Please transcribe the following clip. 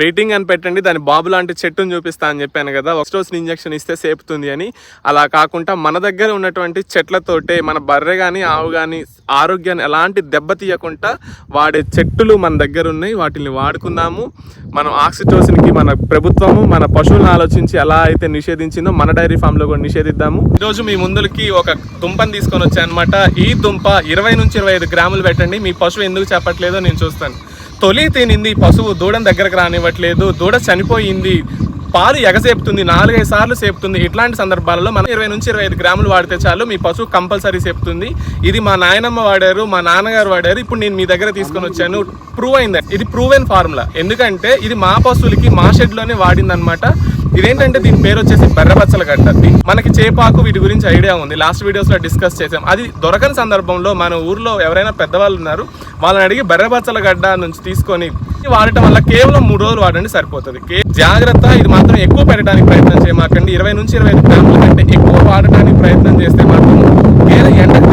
Waiting అని పెట్టండి దాని బాబు లాంటి చెట్టును చూపిస్తా అని చెప్పాను కదా ఆక్సిటోసిన్ ఇంజక్షన్ ఇస్తే సేపుతుంది అని. అలా కాకుండా మన దగ్గర ఉన్నటువంటి చెట్లతోటే మన బర్రె కానీ ఆవు కానీ ఆరోగ్యాన్ని ఎలాంటి దెబ్బ తీయకుండా వాడే చెట్టులు మన దగ్గర ఉన్నాయి వాటిని వాడుకుందాము. మనం ఆక్సిటోసిన్కి మన ప్రభుత్వము మన పశువులను ఆలోచించి ఎలా అయితే నిషేధించిందో మన డైరీ ఫామ్లో కూడా నిషేధిద్దాము. ఈరోజు మీ ముందులకి ఒక దుంపని తీసుకొని వచ్చాను అనమాట ఈ దుంప ఇరవై నుంచి ఇరవై ఐదు గ్రాములు పెట్టండి మీ పశువు ఎందుకు చెప్పట్లేదో నేను చూస్తాను. తొలి తినింది పశువు దూడని దగ్గరకు రానివ్వట్లేదు. దూడ చనిపోయింది. పాలు ఎగసేపుతుంది. నాలుగైదు సార్లు సేపుతుంది. ఇట్లాంటి సందర్భాలలో మనం ఇరవై నుంచి ఇరవై ఐదు గ్రాములు వాడితే చాలు. మీ పశువు కంపల్సరీ సేపుతుంది. ఇది మా నాయనమ్మ వాడారు మా నాన్నగారు వాడారు. ఇప్పుడు నేను మీ దగ్గర తీసుకొని వచ్చాను. ప్రూవ్ అయింది. ఇది ప్రూవెన్ ఫార్ములా ఎందుకంటే ఇది మా పశువులకి మా షెడ్లోనే వాడిందనమాట ఇదేంటంటే దీని పేరు వచ్చేసి బెర్రబచ్చల గడ్డ. మనకి చేపాకు వీటి గురించి ఐడియా ఉంది. లాస్ట్ వీడియోస్లో డిస్కస్ చేసాం అది దొరకని సందర్భంలో మన ఊర్లో ఎవరైనా పెద్దవాళ్ళు ఉన్నారు. వాళ్ళని అడిగి బెర్రబచ్చల గడ్డ నుంచి తీసుకొని వాడటం వల్ల కేవలం మూడు రోజులు వాడండి సరిపోతుంది. జాగ్రత్త ఇది మాత్రం ఎక్కువ పెట్టడానికి ప్రయత్నం చేయమాకండి. ఇరవై నుంచి ఇరవై ఐదు గ్రాముల కంటే ఎక్కువ వాడటానికి ప్రయత్నం చేస్తే మాత్రం గేదె ఎండకు